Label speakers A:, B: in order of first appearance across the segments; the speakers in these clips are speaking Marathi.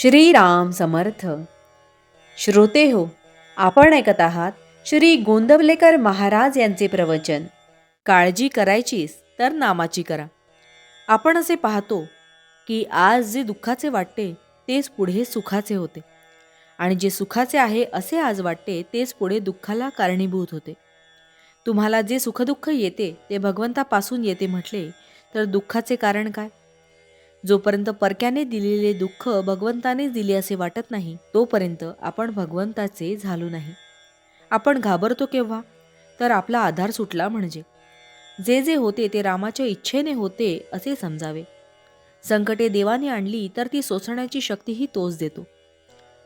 A: श्रीराम समर्थ. श्रोते हो आपण ऐकत आहात श्री गोंदवलेकर महाराज यांचे प्रवचन. काळजी करायचीच तर नामाची करा. आपण असे पाहतो की आज जे दुःखाचे वाटते तेच पुढे सुखाचे होते. आणि जे सुखाचे आहे असे आज वाटते तेच पुढे दुःखाला कारणीभूत होते. तुम्हाला जे सुखदुःख येते ते भगवंतापासून येते म्हटले तर दुःखाचे कारण काय? जोपर्यंत परक्याने दिलेले दुःख भगवंतानेच दिले असे वाटत नाही तोपर्यंत आपण भगवंताचे झालो नाही. आपण घाबरतो केव्हा? तर आपला आधार सुटला म्हणजे. जे जे होते ते रामाच्या इच्छेने होते असे समजावे. संकटे देवाने आणली तर ती सोसण्याची शक्तीही तोच देतो.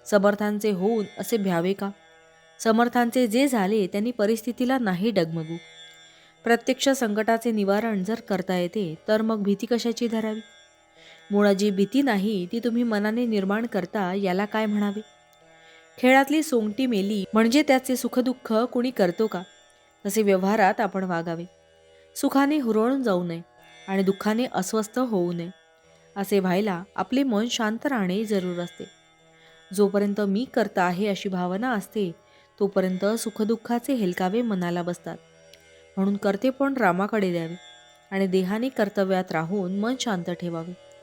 A: समर्थांचे होऊन असे भ्यावे का? समर्थांचे जे झाले त्यांनी परिस्थितीला नाही डगमगू. प्रत्यक्ष संकटाचे निवारण जर करता येते तर मग भीती कशाची धरावी? मुळा जी भीती नाही ती तुम्ही मनाने निर्माण करता याला काय म्हणावे? खेळातली सोंगटी मेली म्हणजे त्याचे सुखदुःख कुणी करतो का? तसे व्यवहारात आपण वागावे. सुखाने हुरळून जाऊ नये आणि दुःखाने अस्वस्थ होऊ नये असे व्हायला आपले मन शांत राहणे जरूर असते. जोपर्यंत मी करता आहे अशी भावना असते तोपर्यंत सुखदुःखाचे हेलकावे मनाला बसतात. म्हणून करते पण रामाकडे द्यावे आणि देहाने कर्तव्यात राहून मन शांत ठेवावे.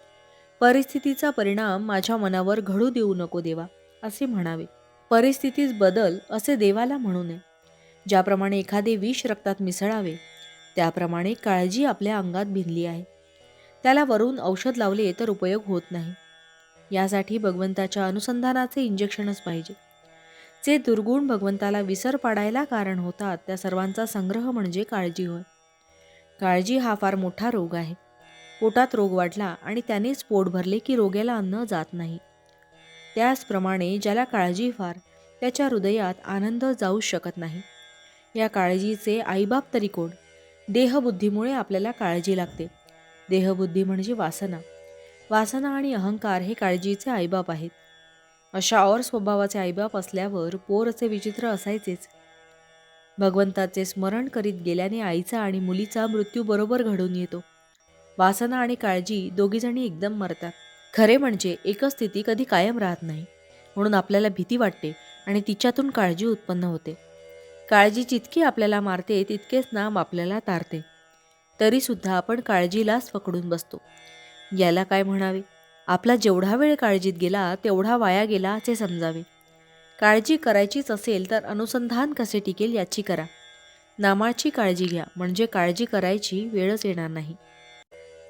A: परिस्थितीचा परिणाम माझ्या मनावर घडू देऊ नको देवा असे म्हणावे. परिस्थितीत बदल असे देवाला म्हणू नये. ज्याप्रमाणे एखादे विष रक्तात मिसळावे त्याप्रमाणे काळजी आपल्या अंगात भिनली आहे. त्याला वरून औषध लावले तर उपयोग होत नाही. यासाठी भगवंताच्या अनुसंधानाचे इंजेक्शनच पाहिजे. जे दुर्गुण भगवंताला विसर पाडायला कारण होतात त्या सर्वांचा संग्रह म्हणजे काळजी होय. काळजी हा फार मोठा रोग आहे. पोटात रोग वाढला आणि त्यानेच पोट भरले की रोग्याला अन्न जात नाही. त्याचप्रमाणे ज्याला काळजी फार त्याच्या हृदयात आनंद जाऊ शकत नाही. या काळजीचे आईबाप तरी कोण? देहबुद्धीमुळे आपल्याला काळजी लागते. देहबुद्धी म्हणजे वासना. वासना आणि अहंकार हे काळजीचे आईबाप आहेत. अशा और स्वभावाचे आईबाप असल्यावर पोरचे विचित्र असायचेच. भगवंताचे स्मरण करीत गेल्याने आईचा आणि मुलीचा मृत्यू बरोबर घडून येतो. वासना आणि काळजी दोघीजणी एकदम मरतात. खरे म्हणजे एकच स्थिती कधी कायम राहत नाही. म्हणून आपल्याला भीती वाटते आणि तिच्यातून काळजी उत्पन्न होते. काळजी जितकी आपल्याला मारते तितकेच नाम आपल्याला तारते. तरीसुद्धा आपण काळजीलाच पकडून बसतो. याला काय म्हणावे? आपला जेवढा वेळ काळजीत गेला तेवढा वाया गेला असे समजावे. काळजी करायचीच असेल तर अनुसंधान कसे टिकेल याची करा. नामाची काळजी घ्या म्हणजे काळजी करायची वेळच येणार नाही.